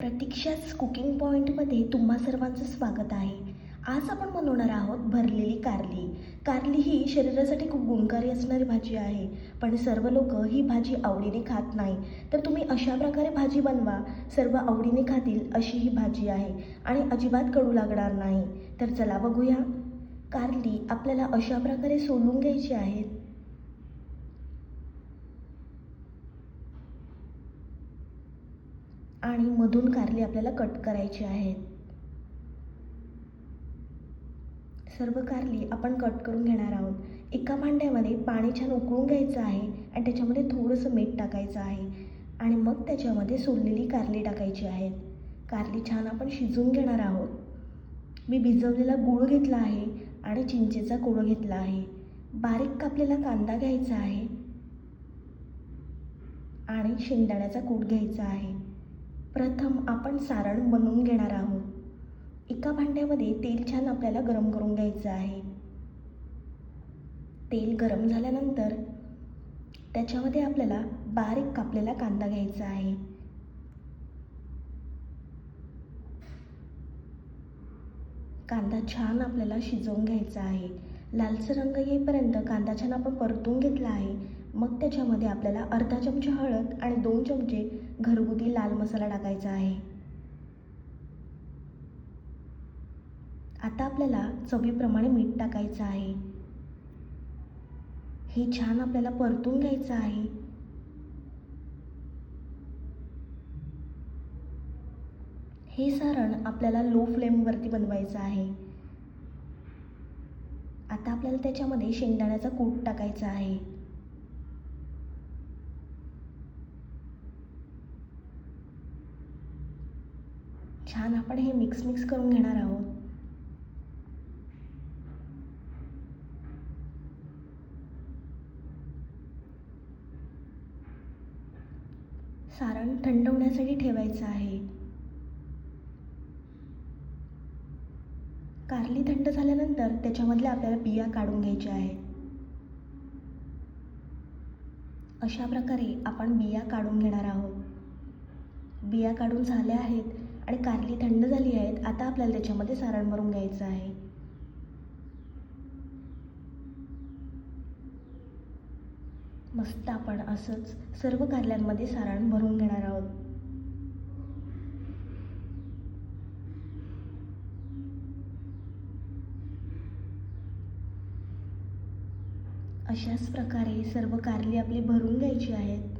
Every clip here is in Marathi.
प्रतीक्षाच कुकिंग पॉईंटमध्ये तुम्हा सर्वांचं स्वागत आहे. आज आपण बनवणार आहोत भरलेली कारली. कारली ही शरीरासाठी खूप गुणकारी असणारी भाजी आहे पण सर्व लोक ही भाजी आवडीने खात नाही. तर तुम्ही अशा प्रकारे भाजी बनवा सर्व आवडीने खातील अशी ही भाजी आहे आणि अजिबात कडू लागणार नाही. तर चला बघूया. कारली आपल्याला अशा प्रकारे सोलून घ्यायची आहेत आणि मधून कारली आपल्याला कट करायची आहेत. सर्व कारली आपण कट करून घेणार आहोत. एका भांड्यामध्ये पाणी छान उकळून घ्यायचं आहे आणि त्याच्यामध्ये थोडंसं मीठ टाकायचं आहे. आणि मग त्याच्यामध्ये सोललेली कारली टाकायची आहेत. कारली छान आपण शिजवून घेणार आहोत. मी भिजवलेला गूळ घेतला आहे आणि चिंचेचा कोळ घेतला आहे. बारीक कापलेला कांदा घ्यायचा आहे. आणि शेंगदाण्याचा कूट घ्यायचा आहे. प्रथम आपण सारण बनवून घेणार आहोत. एका भांड्यामध्ये तेल छान आपल्याला गरम करून घ्यायचं आहे. तेल गरम झाल्यानंतर त्याच्यामध्ये आपल्याला बारीक कापलेला कांदा घ्यायचा आहे. कांदा छान आपल्याला शिजवून घ्यायचा आहे. लालसर रंग येईपर्यंत कांदा छान आपण परतून घेतला आहे. मग त्याच्यामध्ये आपल्याला अर्धा चमचा हळद आणि दोन चमचे घरगुती लाल मसाला टाकायचा आहे. आता आपल्याला चवीप्रमाणे मीठ टाकायचं आहे. हे छान आपल्याला परतून घ्यायचं आहे. हे सारण आपल्याला लो फ्लेमवरती बनवायचं आहे. आता आपल्याला त्याच्यामध्ये शेंगदाण्याचा कूट टाकायचा आहे. छान आपण हे मिक्स मिक्स करून घेणार आहोत. सारण थंड होण्यासाठी ठेवायचं आहे. कारली थंड झाल्यानंतर त्याच्यामधल्या आपल्याला बिया काढून घ्यायच्या आहेत. अशा प्रकारे आपण बिया काढून घेणार आहोत. बिया काढून झाल्या आहेत. आणि कारली थंड झाली आहेत आता आपल्याला त्याच्यामध्ये सारण भरून घ्यायचं आहे. मस्त आपण असंच सर्व कारल्यांमध्ये सारण भरून घेणार आहोत. अशाच प्रकारे सर्व कारली आपली भरून घ्यायची आहेत.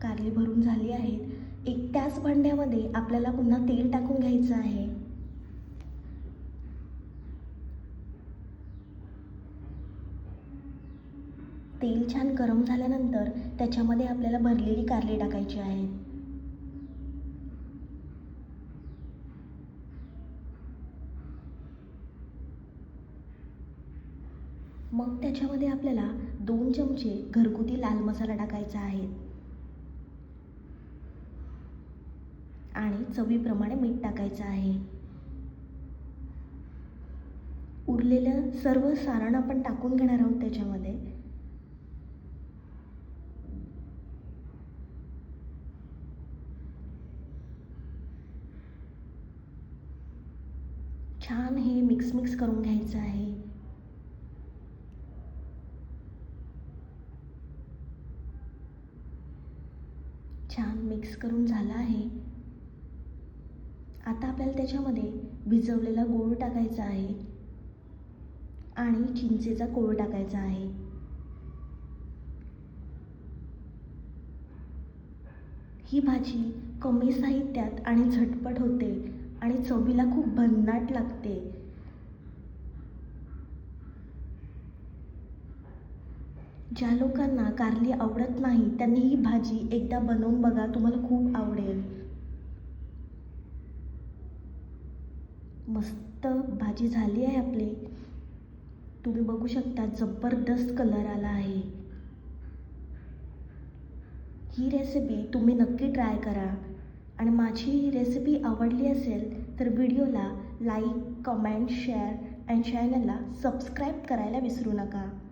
कारली भरून झाली आहेत. एक त्याच भांड्यामध्ये आपल्याला पुन्हा तेल टाकून घ्यायचं आहे. तेल छान गरम झाल्यानंतर त्याच्यामध्ये आपल्याला भरलेली कारली टाकायची आहे. मग त्याच्यामध्ये आपल्याला दोन चमचे घरगुती लाल मसाला टाकायचा आहे. आणि चवीप्रमाणे मीठ टाकायचं आहे. उरलेलं सर्व सारण आपण टाकून घेणार आहोत त्याच्यामध्ये. छान हे मिक्स मिक्स करून घ्यायचं आहे. छान मिक्स करून झालं आहे. आता आपल्याला त्याच्यामध्ये भिजवलेला गूळ टाकायचा आहे. आणि चिंचेचा कोळ टाकायचा आहे. ही भाजी कमी साहित्यात आणि झटपट होते आणि चवीला खूप भन्नाट लागते. ज्या लोकांना कारली आवडत नाही त्यांनी ही भाजी एकदा बनवून बघा तुम्हाला खूप आवडेल मस्त भाजी झाली आहे आपली. तुम्ही बघू शकता जबरदस्त कलर आला आहे. ही रेसिपी तुम्ही नक्की ट्राय करा. आणि माझी ही रेसिपी आवडली असेल तर व्हिडिओला लाईक कमेंट शेअर अँड चॅनलला सबस्क्राईब करायला विसरू नका.